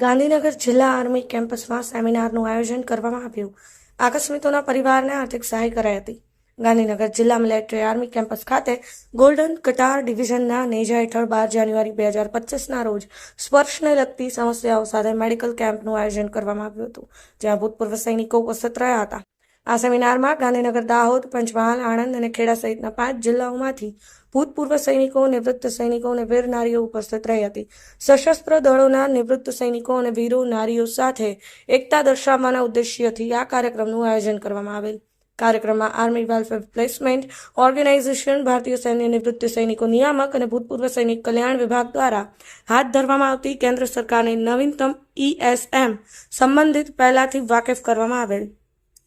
ગાંધીનગર જિલ્લા આર્મી કેમ્પસમાં સેમિનારનું આયોજન કરવામાં આવ્યું. આકસ્મિતોના પરિવારને આર્થિક સહાય કરાઈ હતી. ગાંધીનગર જિલ્લા મિલિટરી આર્મી કેમ્પસ ખાતે ગોલ્ડન કટાર ડિવિઝનના નેજા હેઠળ બાર જાન્યુઆરી બે હજાર પચીસના રોજ સ્પર્શને લગતી સમસ્યાઓ સાથે મેડિકલ કેમ્પનું આયોજન કરવામાં આવ્યું હતું, જ્યાં ભૂતપૂર્વ સૈનિકો ઉપસ્થિત રહ્યા હતા. આ સેમિનારમાં ગાંધીનગર દાહોદ, પંચમહાલ, આણંદ અને ખેડા સહિતના પાંચ જિલ્લાઓમાંથી ભૂતપૂર્વ સૈનિકો નિવૃત્ત સૈનિકો અને વીર નારીઓ ઉપસ્થિત રહી હતી. સશસ્ત્ર દળોના નિવૃત્ત સૈનિકો અને વીરો નારીઓ સાથે એકતા દર્શાવવાના ઉદ્દેશ્યથી આ કાર્યક્રમનું આયોજન કરવામાં આવેલ. કાર્યક્રમમાં આર્મી વેલફેર પ્લેસમેન્ટ ઓર્ગેનાઇઝેશન, ભારતીય સૈન્ય નિવૃત્ત સૈનિકો, નિયામક અને ભૂતપૂર્વ સૈનિક કલ્યાણ વિભાગ દ્વારા હાથ ધરવામાં આવતી કેન્દ્ર સરકારની નવીનતમ ઈએસએમ સંબંધિત પહેલાથી વાકેફ કરવામાં આવેલ.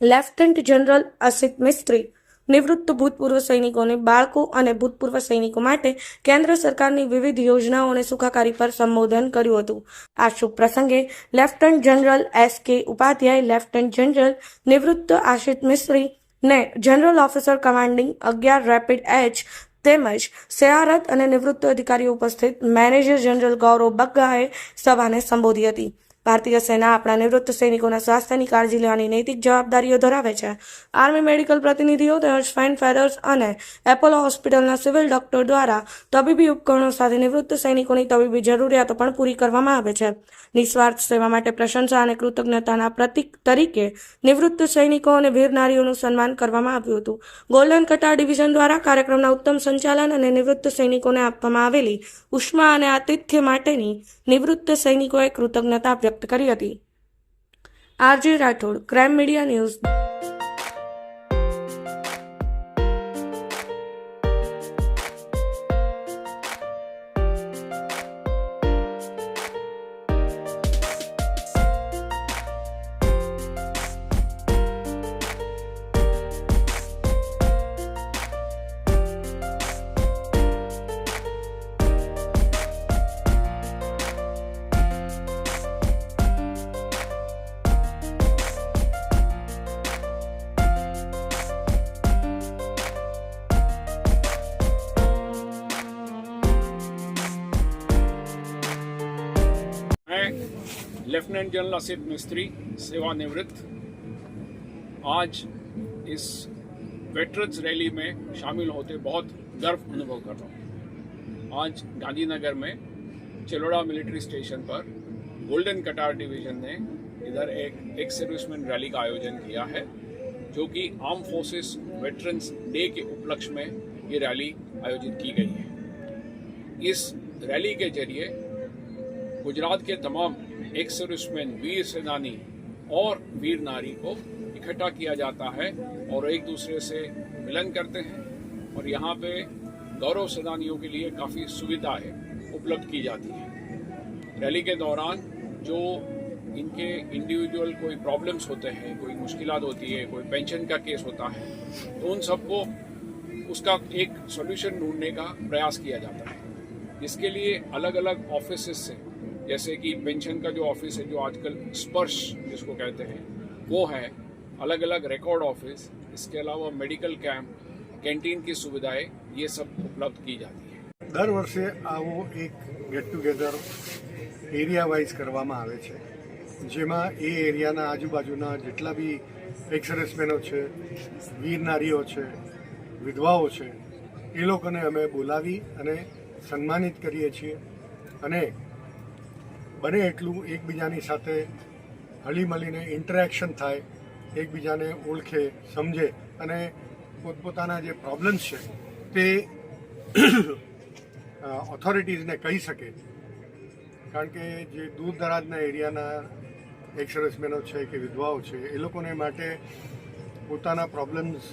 લેફ્ટનન્ટ જનરલ અસિત મિસ્ત્રી નિવૃત્ત ભૂતપૂર્વ સૈનિકોને બાળકો અને ભૂતપૂર્વ સૈનિકો માટે કેન્દ્ર સરકારની વિવિધ યોજનાઓ અને સુખાકારી પર સંબોધન કર્યું હતું. આ શુભ પ્રસંગે લેફ્ટનન્ટ જનરલ એસ કે ઉપાધ્યાય, લેફ્ટનન્ટ જનરલ નિવૃત્ત આશિત મિસ્ત્રી ને જનરલ ઓફિસર કમાન્ડિંગ અગિયાર રેપિડ એચ તેમજ સેયારત અને નિવૃત્ત અધિકારીઓ ઉપસ્થિત મેનેજર જનરલ ગૌરવ બગ્ગાએ સભાને સંબોધી હતી. ભારતીય સેના આપણા નિવૃત્ત સૈનિકોના સ્વાસ્થ્યની કાળજી લેવાની નૈતિક જવાબદારીઓ ધરાવે છે. આર્મી મેડિકલ પ્રતિનિધિઓ તેમજ ફાઇન ફેડર્સ અને એપોલો હોસ્પિટલના સિવિલ ડોક્ટર દ્વારા તબીબી ઉપકરણો સાથે નિવૃત્ત સૈનિકોની તબીબી જરૂરિયાતો પણ પૂરી કરવામાં આવે છે. નિસ્વાર્થ સેવા માટે પ્રશંસા અને કૃતજ્ઞતાના પ્રતિક તરીકે નિવૃત્ત સૈનિકો અને વીર નારીઓનું સન્માન કરવામાં આવ્યું હતું. ગોલ્ડન કટાર ડિવિઝન દ્વારા કાર્યક્રમના ઉત્તમ સંચાલન અને નિવૃત્ત સૈનિકોને આપવામાં આવેલી ઉષ્મા અને આતિથ્ય માટેની નિવૃત્ત સૈનિકોએ કૃતજ્ઞતા વ્યક્ત કરી હતી. RJ Rathod crime media news lieutenant general Asit Mistry सेवानिवृत्त। आज इस वेटरन्स रैली में शामिल होते बहुत गर्व अनुभव कर रहा हूँ। आज गांधीनगर में चिलोड़ा मिलिट्री स्टेशन पर गोल्डन कटार डिवीज़न ने इधर एक एक सर्विसमैन रैली का आयोजन किया है, जो कि आर्म फोर्सेस वेटरन्स डे के उपलक्ष्य में ये रैली आयोजित की गई है। इस रैली के ज़रिए गुजरात के तमाम एक सर्विसमैन वीर सेनानी और वीर नारी को इकट्ठा किया जाता है और एक दूसरे से मिलन करते हैं और यहाँ पे गौरव सेनानियों के लिए काफ़ी सुविधाएँ उपलब्ध की जाती हैं। रैली के दौरान जो इनके इंडिविजुअल कोई प्रॉब्लम्स होते हैं, कोई मुश्किल होती है, कोई पेंशन का केस होता है तो उन सबको उसका एक सोल्यूशन ढूँढने का प्रयास किया जाता है। इसके लिए अलग अलग ऑफ़िस से जैसे कि पेंशन का जो ऑफिस है जो आजकल स्पर्श जिसको कहते हैं वो है अलग अलग रिकॉर्ड ऑफिस इसके अलावा मेडिकल कैंप कैंटीन की सुविधाएं ये सब उपलब्ध की जाती है દર વર્ષે આવો એક ગેટ ટુગેધર એરિયા વાઇઝ કરવામાં આવે છે જેમાં એ એરિયાના આજુબાજુના જેટલા બી એક્સ સર્વિસમેનો છે વીર નારીઓ છે વિધવાઓ છે એ લોકોને અમે બોલાવી અને સન્માનિત કરીએ છીએ અને બને એટલું એકબીજાની સાથે હળીમળીને ઇન્ટરેક્શન થાય, એકબીજાને ઓળખે, સમજે અને પોતપોતાના જે પ્રોબ્લેમ્સ છે તે ઓથોરિટીઝને કહી શકે. કારણ કે જે દૂર દરાજના એરિયાના એક સર્વિસમેનો છે કે વિધવાઓ છે, એ લોકોને માટે પોતાના પ્રોબ્લેમ્સ